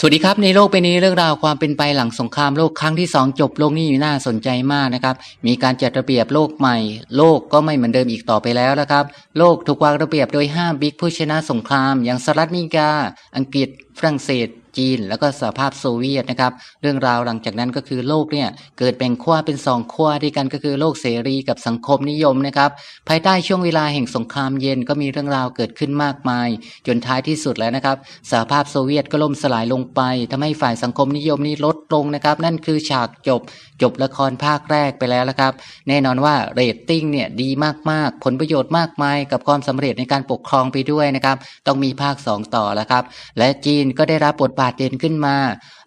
สวัสดีครับในโลกใบนี้เรื่องราวความเป็นไปหลังสงครามโลกครั้งที่ 2 จบโลกนี่น่าสนใจมากนะครับ มีการจัดระเบียบโลกใหม่ โลกก็ไม่เหมือนเดิมอีกต่อไปแล้วนะครับ โลกถูกวางระเบียบโดย 5 บิ๊กผู้ชนะสงคราม อย่างสหรัฐอเมริกา อังกฤษ ฝรั่งเศส จีน แล้วก็สหภาพโซเวียตนะครับ เรื่องราวหลังจากนั้นก็คือโลกเนี่ยเกิดแบ่งขั้วเป็นสองขั้วด้วยกันก็คือโลกเสรีกับสังคมนิยมนะครับ ภายใต้ช่วงเวลาแห่งสงครามเย็นก็มีเรื่องราวเกิดขึ้นมากมาย จนท้ายที่สุดแล้วนะครับสหภาพโซเวียตก็ล่มสลายลงไปทำให้ฝ่ายสังคมนิยมนี้ลดลงนะครับ นั่นคือฉากจบจบละครภาคแรกไปแล้วละครับ แน่นอนว่าเรตติ้งเนี่ยดีมากๆ ผลประโยชน์มากมายกับความสำเร็จในการปกครองไปด้วยนะครับ ต้องมีภาค 2 ต่อแล้วครับ และจีนก็ได้รับบทบาทเด่นขึ้นมา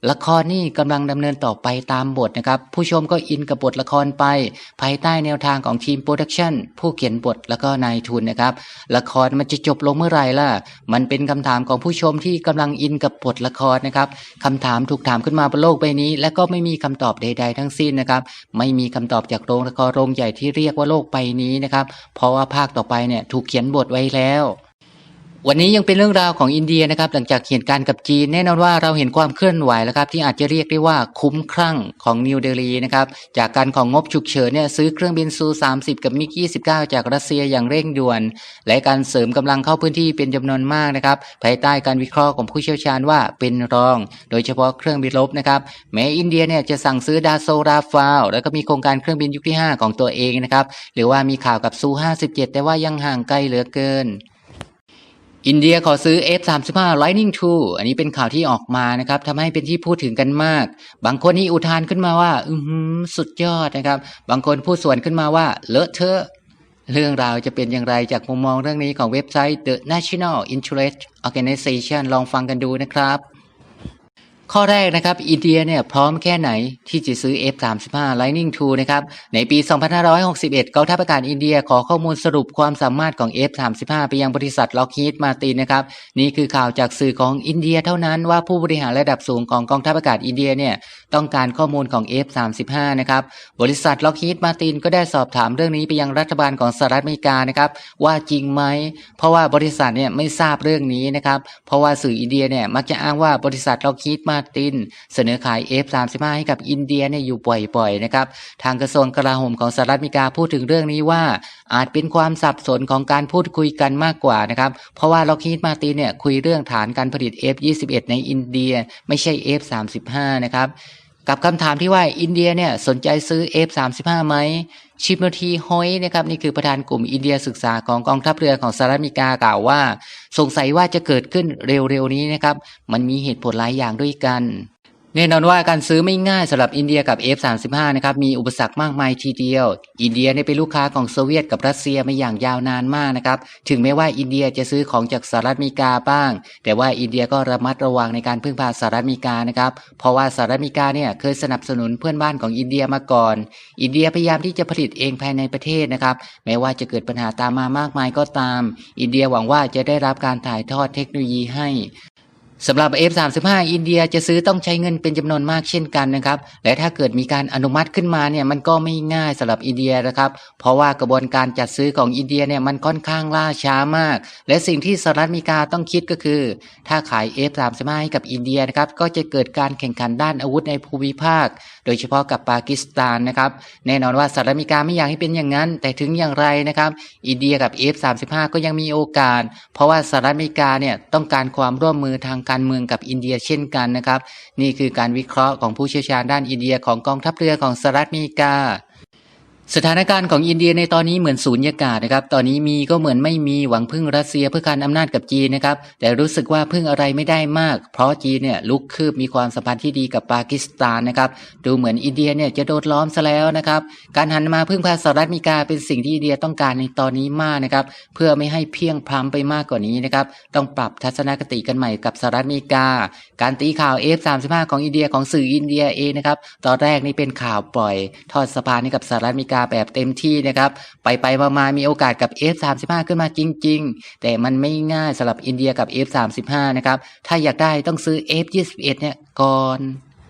ละครนี่กำลังดำเนินต่อไปตามบทนะครับ ผู้ชมก็อินกับบทละครไป ภายใต้แนวทางของทีมโปรดักชันผู้เขียนบทแล้วก็นายทุนนะครับ ละครมันจะจบลงเมื่อไหร่ล่ะ มันเป็นคำถามของผู้ชมที่กำลังอินกับบทละครนะครับคำถามถูกถามขึ้นมาบนโลกใบนี้ และก็ไม่มีคำตอบใด ๆ ทั้งสิ้นนะครับ ไม่มีคำตอบจากโรงละครโรงใหญ่ที่เรียกว่าโลกใบนี้นะครับ เพราะว่าภาคต่อไปเนี่ยถูกเขียนบทไว้แล้ว วันนี้ยังเป็นเรื่องราวของอินเดียนะครับหลังจากเหตุการณ์กับจีน แน่นอนว่าเราเห็นความเคลื่อนไหวแล้วครับที่อาจจะเรียกได้ว่าคุ้มครั่งของนิวเดลีนะครับจากการของงบฉุกเฉินเนี่ยซื้อเครื่องบินซู 30 กับมิก 29 จากรัสเซียอย่างเร่งด่วน และการเสริมกำลังเข้าพื้นที่เป็นจำนวนมากนะครับภายใต้การวิเคราะห์ของผู้เชี่ยวชาญว่าเป็นรอง โดยเฉพาะเครื่องบินรบนะครับแม้อินเดียเนี่ยจะสั่งซื้อดาโซราฟาลแล้วก็มีโครงการเครื่องบินยุคที่ 5 ของตัวเองนะครับหรือว่ามีข่าวกับซู 57 แต่ว่ายังห่างไกลเหลือเกิน อินเดียขอซื้อ F35 Lightning II อันนี้เป็นข่าวที่ออกมานะครับทำให้เป็นที่พูดถึงกันมาก บางคนนี่อุทานขึ้นมาว่า อืมสุดยอดนะครับ บางคนพูดส่วนขึ้นมาว่า เลอะเทอะเรื่องราวจะเป็นอย่างไรจากมุมมองเรื่องนี้ของเว็บไซต์ The National Interest Organization ลองฟังกันดูนะครับ ข้อแรกนะครับอินเดียเนี่ยพร้อมแค่ไหนที่จะซื้อ F35 Lightning II นะครับในปี 2561กองทัพอากาศอินเดียขอข้อมูลสรุปความสามารถของ F35 ไปยังบริษัท Lockheed Martin นะครับนี่คือข่าวจากสื่อของอินเดียเท่านั้นว่าผู้บริหารระดับสูงของกองทัพอากาศอินเดียเนี่ยต้องการข้อมูลของ F35 นะครับบริษัท Lockheed Martin ก็ได้สอบถามเรื่องนี้ไปยังรัฐบาลของสหรัฐอเมริกานะครับว่าจริงไหมเพราะว่าบริษัทเนี่ยไม่ทราบเรื่องนี้นะครับเพราะว่าสื่ออินเดียเนี่ยมักจะอ้างว่าบริษัท Lockheed Martin เสนอขาย F35 ให้กับอินเดียเนี่ยอยู่บ่อยๆนะครับทางกระทรวงกลาโหมของสหรัฐอเมริกาพูดถึงเรื่องนี้ว่า อาจเป็นความสับสนของการพูดคุยกันมากกว่านะครับเพราะว่าล็อกฮีดมาตินเนี่ยคุยเรื่องฐานการผลิต F21 ในอินเดีย ไม่ใช่ F35 นะครับ กับคำถามที่ว่าอินเดียเนี่ยสนใจซื้อ F35 ไหมชิมทีฮอยนะครับนี่คือประธานกลุ่มอินเดียศึกษาของกองทัพเรือของสหรัฐอเมริกากล่าวว่า สงสัยว่าจะเกิดขึ้นเร็วๆนี้นะครับ มันมีเหตุผลหลายอย่างด้วยกัน แน่นอนว่าการซื้อไม่ง่ายสำหรับอินเดียกับ F35 นะครับมีอุปสรรคมากมายทีเดียว อินเดียเนี่ยเป็นลูกค้าของโซเวียตกับรัสเซียมาอย่างยาวนานมากนะครับถึงแม้ว่าอินเดียจะซื้อของจากสหรัฐอเมริกาบ้าง แต่ว่าอินเดียก็ระมัดระวังในการพึ่งพาสหรัฐอเมริกานะครับเพราะว่าสหรัฐอเมริกาเนี่ยเคยสนับสนุนเพื่อนบ้านของอินเดียมาก่อน อินเดียพยายามที่จะผลิตเองภายในประเทศนะครับแม้ว่าจะเกิดปัญหาตามมามากมายก็ตาม อินเดียหวังว่าจะได้รับการถ่ายทอดเทคโนโลยีให้ สำหรับ F35 อินเดียจะซื้อต้องใช้เงินเป็นจำนวนมากเช่นกันนะครับ และถ้าเกิดมีการอนุมัติขึ้นมาเนี่ยมันก็ไม่ง่ายสำหรับอินเดียนะครับ เพราะว่ากระบวนการจัดซื้อของอินเดียเนี่ยมันค่อนข้างล่าช้ามาก และสิ่งที่สหรัฐอเมริกาต้องคิดก็คือ ถ้าขาย F35 ให้กับอินเดียนะครับก็จะเกิดการแข่งขันด้านอาวุธในภูมิภาค โดยเฉพาะกับปากีสถานนะครับแน่นอนว่าสหรัฐอเมริกาไม่อยากให้เป็นอย่างนั้น แต่ถึงอย่างไรนะครับอินเดียกับ F35 ก็ยังมีโอกาส เพราะว่าสหรัฐอเมริกาเนี่ยต้องการความร่วมมือทางการเมืองกับอินเดียเช่นกันนะครับ นี่คือการวิเคราะห์ของผู้เชี่ยวชาญด้านอินเดียของกองทัพเรือของสหรัฐอเมริกา สถานการณ์ของอินเดียในตอนนี้เหมือนสูญญากาศนะครับ ตอนนี้มีก็เหมือนไม่มีหวังพึ่งรัสเซียเพื่อการอำนาจกับจีนนะครับ แต่รู้สึกว่าพึ่งอะไรไม่ได้มาก เพราะจีนเนี่ยลุกคืบมีความสัมพันธ์ที่ดีกับปากีสถานนะครับ ดูเหมือนอินเดียเนี่ยจะโดนล้อมซะแล้วนะครับ การหันมาพึ่งพาสหรัฐอเมริกาเป็นสิ่งที่อินเดียต้องการในตอนนี้มากนะครับ เพื่อไม่ให้เพียงพล้ำไปมากกว่านี้นะครับ ต้องปรับทัศนคติกันใหม่กับสหรัฐอเมริกา การตีข่าว F35 ของอินเดียของสื่ออินเดียเองนะครับ ตอนแรกนี่เป็นข่าวปล่อย ทอดสะพานให้กับสหรัฐอเมริกาแบบเต็มที่นะครับ ไปไปๆมาๆมีโอกาสกับ F35 ขึ้นมาจริง ๆ แต่มันไม่ง่ายสำหรับอินเดียกับ F35 นะครับ ถ้าอยากได้ต้องซื้อ F21 เนี่ยก่อน